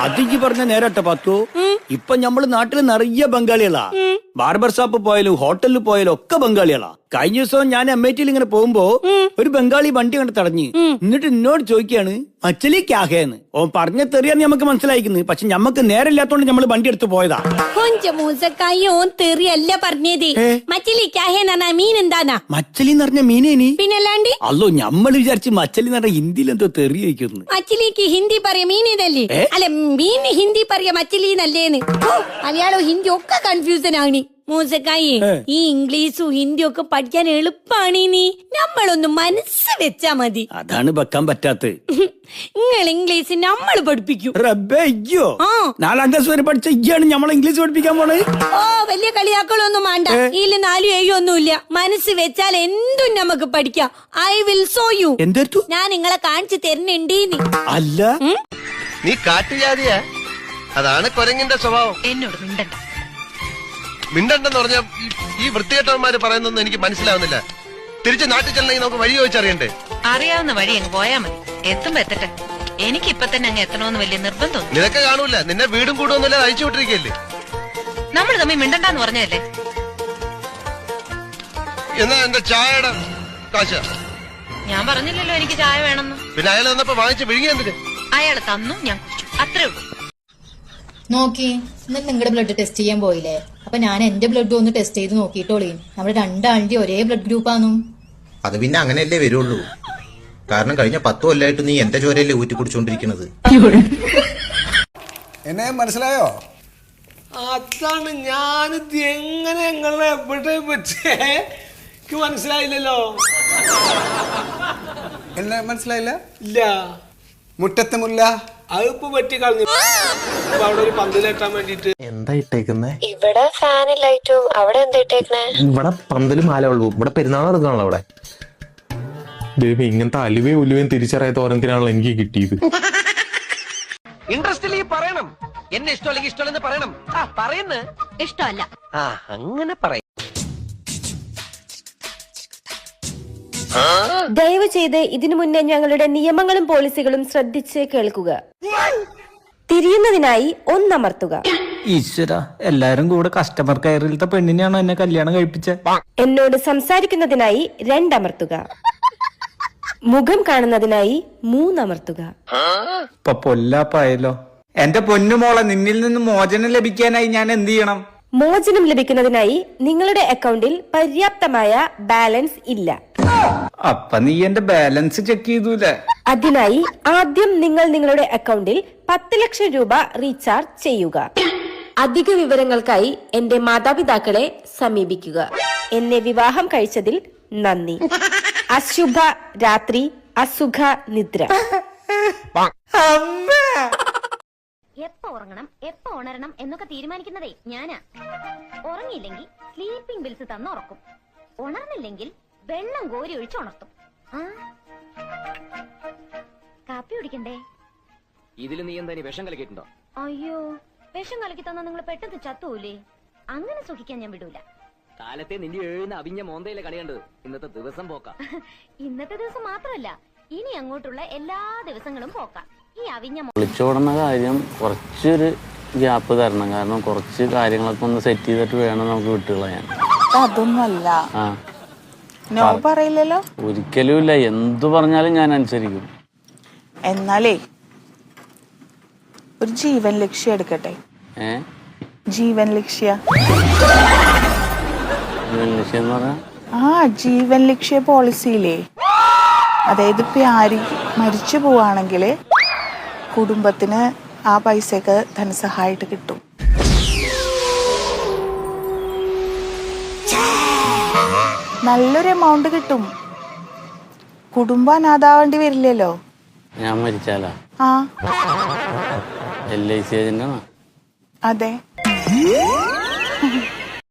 അത് ഈ പറഞ്ഞ നേരട്ടെ പത്തു ഇപ്പൊ നമ്മൾ നാട്ടിൽ നിറയെ ബംഗാളികളാ. ബാർബർ ഷോപ്പ് പോയാലും ഹോട്ടലിൽ പോയാലും ഒക്കെ ബംഗാളികളാ. കഴിഞ്ഞ ദിവസം ഞാൻ എം ഐ ടിയിൽ ഇങ്ങനെ പോകുമ്പോ ഒരു ബംഗാളി വണ്ടി കണ്ട് തടഞ്ഞ് എന്നിട്ട് എന്നോട് ചോദിക്കാണ് മച്ചലി ക്യാഹേന്ന് ഓ പറഞ്ഞ തെറിയാന്ന് നമുക്ക് മനസ്സിലായിക്കുന്നത് പക്ഷെ ഞമ്മക്ക് നേരമില്ലാത്തോണ്ട് നമ്മൾ വണ്ടി എടുത്ത് പോയതാ. തെറിയല്ല പറഞ്ഞത്? മച്ചിലി കാഹേന്നാ മീൻ എന്താന്നാ? മച്ചലി എന്ന് പറഞ്ഞ മീനേനി പിന്നല്ലാണ്ട്? അല്ലോ നമ്മൾ വിചാരിച്ച് മച്ചലി എന്ന് പറഞ്ഞ ഹിന്ദിയിൽ എന്തോ തെറി വയ്ക്കുന്നു മച്ചിലിക്ക് ഹിന്ദി പറയാ മീൻ ഇതല്ലേ? അല്ല മീൻ ഹിന്ദി പറയാ മച്ചിലി നല്ലേന്ന് മലയാളവും ഹിന്ദി ഒക്കെ കൺഫ്യൂസൻ ആണ്. മൂസക്കായി. ഈ ഇംഗ്ലീഷും ഹിന്ദിയും ഒക്കെ പഠിക്കാൻ എളുപ്പാണ് നീ. നമ്മളൊന്ന് മനസ്സ് വെച്ചാ മതി. അതാണ് വെക്കാൻ പറ്റാത്ത നിങ്ങൾ ഇംഗ്ലീഷ് നമ്മൾ പഠിപ്പിക്കും. റബ്ബേ അയ്യോ. നാലാം ക്ലാസ് വരെ പഠിച്ച ഇയ്യാണ് നമ്മൾ ഇംഗ്ലീഷ് പഠിപ്പിക്കാൻ പോണേ? ഓ വലിയ കളിയാക്കളൊന്നും വേണ്ട. ഇതിൽ നാലും ഏഴും ഒന്നുമില്ല മനസ്സ് വെച്ചാൽ എന്തും നമുക്ക് പഠിക്കാം. ഐ വിൽ സോ യു എന്തെടുത്തു? ഞാൻ നിങ്ങളെ കാണിച്ചു തരുന്നുണ്ട് അല്ല. നീ കാട്ടുജാതിയാ. അതാണ് കൊരങ്ങിന്റെ സ്വഭാവം. എന്നോട് മിണ്ടണ്ട. മിണ്ടണ്ടെന്ന് പറഞ്ഞ ഈ വൃത്തികെട്ടവന്മാര് പറയുന്നൊന്നും എനിക്ക് മനസ്സിലാവുന്നില്ല. തിരിച്ച് നാട്ടിൽ ചെല്ലണമെങ്കിൽ നമുക്ക് വഴി ചോദിച്ചറിയണ്ടേ അറിയാവുന്ന വഴി അങ്ങ് പോയാ മതി. എത്തുമ്പോ എത്തട്ടെ. എനിക്ക് ഇപ്പൊ തന്നെ അങ്ങ് എത്തണമെന്ന് വലിയ നിർബന്ധം നിനക്ക് കാണൂല. നിന്നെ വീടും കൂടും അയച്ചു വിട്ടിരിക്കല്ലേ? നമ്മൾ തമ്മിൽ മിണ്ടണ്ടെന്ന് പറഞ്ഞല്ലേ എന്നാ എന്റെ ചായയുടെ കാശ? ഞാൻ പറഞ്ഞില്ലല്ലോ എനിക്ക് ചായ വേണമെന്ന്. പിന്നെ അയാൾ വന്നപ്പോ വാങ്ങിച്ച് വിഴുങ്ങി എന്തിന് അയാൾ തന്നു ഞാൻ കുടിച്ചു. അത്രേ ഉള്ളൂ. നോക്കി. ഇന്ന് നിങ്ങളുടെ ബ്ലഡ് ടെസ്റ്റ് ചെയ്യാൻ പോയില്ലേ? അപ്പൊ ഞാൻ എന്റെ ബ്ലഡ് ഒന്ന് ടെസ്റ്റ് ചെയ്ത് നോക്കിയിട്ടോളീ. നമ്മുടെ രണ്ടാളിന്റെ ഒരേ ബ്ലഡ് ഗ്രൂപ്പാണോ അത് പിന്നെ അങ്ങനെയല്ലേ വരുള്ളൂ. കാരണം കഴിഞ്ഞ പത്ത് കൊല്ലായിട്ട് നീ എന്റെ ചോരയല്ലേ ഊറ്റി കുടിച്ചോണ്ടിരിക്കുന്നത് എന്നെ മനസ്സിലായോ? അതാണ് ഞാനിത് എങ്ങനെ ഞങ്ങളെ എവിടെ വെച്ചേ? എനിക്ക് മനസ്സിലായില്ലല്ലോ. എന്നെ മനസ്സിലായില്ല? ഇല്ല. മുറ്റത്തെ മുല്ല? അതിപ്പോ പറ്റി കളഞ്ഞു അവിടെ ഒരു പന്തിലെത്താൻ വേണ്ടിട്ട് എന്താ ഇട്ടേക്കുന്നേ? ഇവിടെ ഫാനും ലൈറ്റും? അവിടെ എന്താ ഇട്ടേക്കണേ ഇവിടെ പന്തലും മാല ഉള്ളൂ. ഇവിടെ പെരുന്നാൾ നടക്കണല്ലോ അവിടെ. ദൈവം ഇങ്ങനത്തെ അലുവയും ഉലുവയും തിരിച്ചറിയാത്ത ഓരോന്നിനാണല്ലോ എനിക്ക് കിട്ടിയത്. ഇൻട്രസ്റ്റ് ഇല്ലെങ്കിൽ പറയണം. എന്നെ ഇഷ്ടമല്ലെങ്കിൽ ഇഷ്ടമല്ലെന്ന് പറയണം. ആ പറയുന്ന. ഇഷ്ടമല്ല. ആ അങ്ങനെ പറയും ദയവ് ചെയ്ത് ഇതിനു മുന്നേ ഞങ്ങളുടെ നിയമങ്ങളും പോളിസികളും ശ്രദ്ധിച്ച് കേൾക്കുക. തിരിയുന്നതിനായി ഒന്നമർത്തുക. ഈശ്വര എല്ലാരും കൂടെ കസ്റ്റമർ കെയറിലത്തെ പെണ്ണിനെയാണോ എന്നെ കല്യാണം കഴിപ്പിച്ച? എന്നോട് സംസാരിക്കുന്നതിനായി രണ്ടമർത്തുക. മുഖം കാണുന്നതിനായി മൂന്നമർത്തുക. ഇപ്പൊ പൊല്ലാപ്പായല്ലോ. എന്റെ പൊന്നുമോളെ നിന്നിൽ നിന്ന് മോചനം ലഭിക്കാനായി ഞാൻ എന്ത് ചെയ്യണം? മോചനം ലഭിക്കുന്നതിനായി നിങ്ങളുടെ അക്കൗണ്ടിൽ പര്യാപ്തമായ ബാലൻസ് ഇല്ല. അപ്പൊ നീ എന്റെ ബാലൻസ് ചെക്ക് ചെയ്തൂലേ. അതിനായി ആദ്യം നിങ്ങൾ നിങ്ങളുടെ അക്കൗണ്ടിൽ പത്ത് ലക്ഷം രൂപ റീചാർജ് ചെയ്യുക. അധിക വിവരങ്ങൾക്കായി എന്റെ മാതാപിതാക്കളെ സമീപിക്കുക. എന്നെ വിവാഹം കഴിച്ചതിൽ നന്ദി. അശുഭ രാത്രി അസുഖ നിദ്ര. എപ്പോ ഉറങ്ങണം എപ്പോ ഉണരണം എന്നൊക്കെ തീരുമാനിക്കുന്നതേ ഞാനാ. ഉറങ്ങിയില്ലെങ്കിൽ സ്ലീപ്പിംഗ് ബിൽസ് തന്നുറക്കും. ഉണർന്നില്ലെങ്കിൽ വെള്ളം കോരി ഒഴിച്ച് ഉണർത്തും. ആ? കാപ്പി കുടിക്കണ്ടേ? ഇതിൽ നീ എന്താ ഇനി വിഷം കലക്കിയിട്ടുണ്ടോ? അയ്യോ വിഷം കലക്കി തന്നാ നിങ്ങൾ പെട്ടെന്ന് ചത്തൂലേ? അങ്ങനെ സുഖിക്കാൻ ഞാൻ വിടൂല. കാലത്തെ നിന്റെ എഴുന്ന അവിഞ്ഞ മോന്തയിലെ കളിയേണ്ടത്. ഇന്നത്തെ ദിവസം പോക്കാം. ഇന്നത്തെ ദിവസം മാത്രമല്ല ഇനി അങ്ങോട്ടുള്ള എല്ലാ ദിവസങ്ങളും പോക്കാം. ഈ അവിഞ്ഞ വിളിച്ചോടുന്ന കാര്യം കുറച്ചൊരു ഗ്യാപ്പ് തരണം. കാരണം കുറച്ച് കാര്യങ്ങളൊക്കെ ഒന്ന് സെറ്റ് ചെയ്തിട്ട് വേണം നമുക്ക് വിട്ടുകളയാൻ. അതൊന്നുമല്ല. ആ. നോ പറയില്ലല്ലോ. ഒരിക്കലും ഇല്ല എന്തു പറഞ്ഞാലും ഞാൻ അനുസരിക്കും. എന്നാലേ ഒരു ജീവൻ ലക്ഷ്യം എടുക്കട്ടെ. ഏ? ജീവൻ ലക്ഷ്യ. ലക്ഷ്യം എന്ന് ആ ജീവൻ ലക്ഷ്യ പോളിസിയില്ലേ അതായത് ഇപ്പൊ ആര് മരിച്ചു പോവാണെങ്കിൽ കുടുംബത്തിന് ആ പൈസയൊക്കെ ധനസഹായിട്ട് കിട്ടും. നല്ലൊരു എമൗണ്ട് കിട്ടും. കുടുംബം അനാഥാവേണ്ടി വരില്ലല്ലോ. ഞാൻ മരിച്ചാലോ? ആ. എൽ ഐ സി ഏജന്റാണോ? അതെ.